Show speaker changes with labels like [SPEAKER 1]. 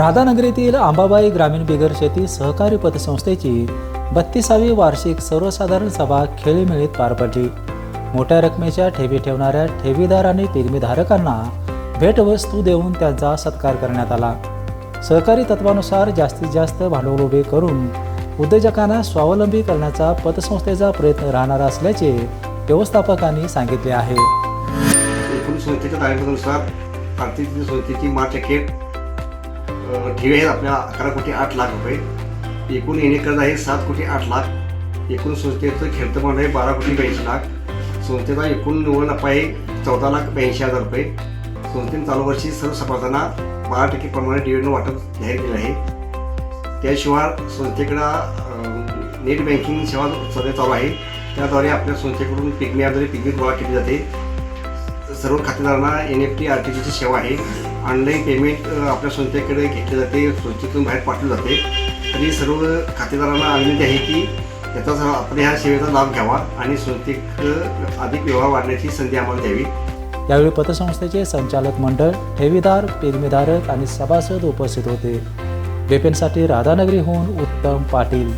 [SPEAKER 1] राधानगरीतील अंबाबाई ग्रामीण बिगर शेती सहकारी पतसंस्थेची बत्तीसावी वार्षिक सर्वसाधारण सभा खेळीमेळीत पार पडली. मोठ्या रकमेच्या ठेवी ठेवणाऱ्या ठेवीदार आणि पिगमीधारकांना भेटवस्तू देऊन त्यांचा सत्कार करण्यात आला. सहकारी तत्वानुसार जास्तीत जास्त भांडवल उभे करून उद्योजकांना स्वावलंबी करण्याचा पतसंस्थेचा प्रयत्न राहणार असल्याचे व्यवस्थापकांनी सांगितले आहे.
[SPEAKER 2] एकूण संस्थेच्या तारखेनुसार आर्थिक संस्थेची मार्च अखेर ठेवी आहेत आपल्या? अकरा कोटी आठ लाख रुपये. एकूण येणे कर्ज आहे सात कोटी आठ लाख. एकूण संस्थेचं खेळतं भांडवल आहे बारा कोटी ब्याऐंशी लाख. संस्थेचा एकूण निव्वळ नफा आहे चौदा लाख ब्याऐंशी हजार रुपये. संस्थेने चालू वर्षी सर्व सभासदांना बारा टक्के प्रमाणे डिव्हिडंड वाटप जाहीर केले आहे. त्याशिवाय संस्थेकडं नेट बँकिंग सेवा सध्या चालू आहे. त्याद्वारे आपल्या संस्थेकडून पिगमी आधारे पिगमी गोळा केली जाते. सर्व खातेदारांना N F T R T जीची सेवा आहे. ऑनलाईन पेमेंट आपल्या संस्थेकडे घेतले जाते संस्थेतून बाहेर पाठवले जाते. तरी सर्व खातेदारांना विनंती आहे की याचा आपण आपल्या ह्या सेवेचा लाभ घ्यावा आणि संस्थेक अधिक व्यवहार वाढण्याची संधी आम्हाला द्यावी.
[SPEAKER 1] यावेळी पतसंस्थेचे संचालक मंडळ ठेवीदार पेरमीधारक आणि सभासद उपस्थित होते. बेपेनसाठी राधानगरीहून उत्तम पाटील.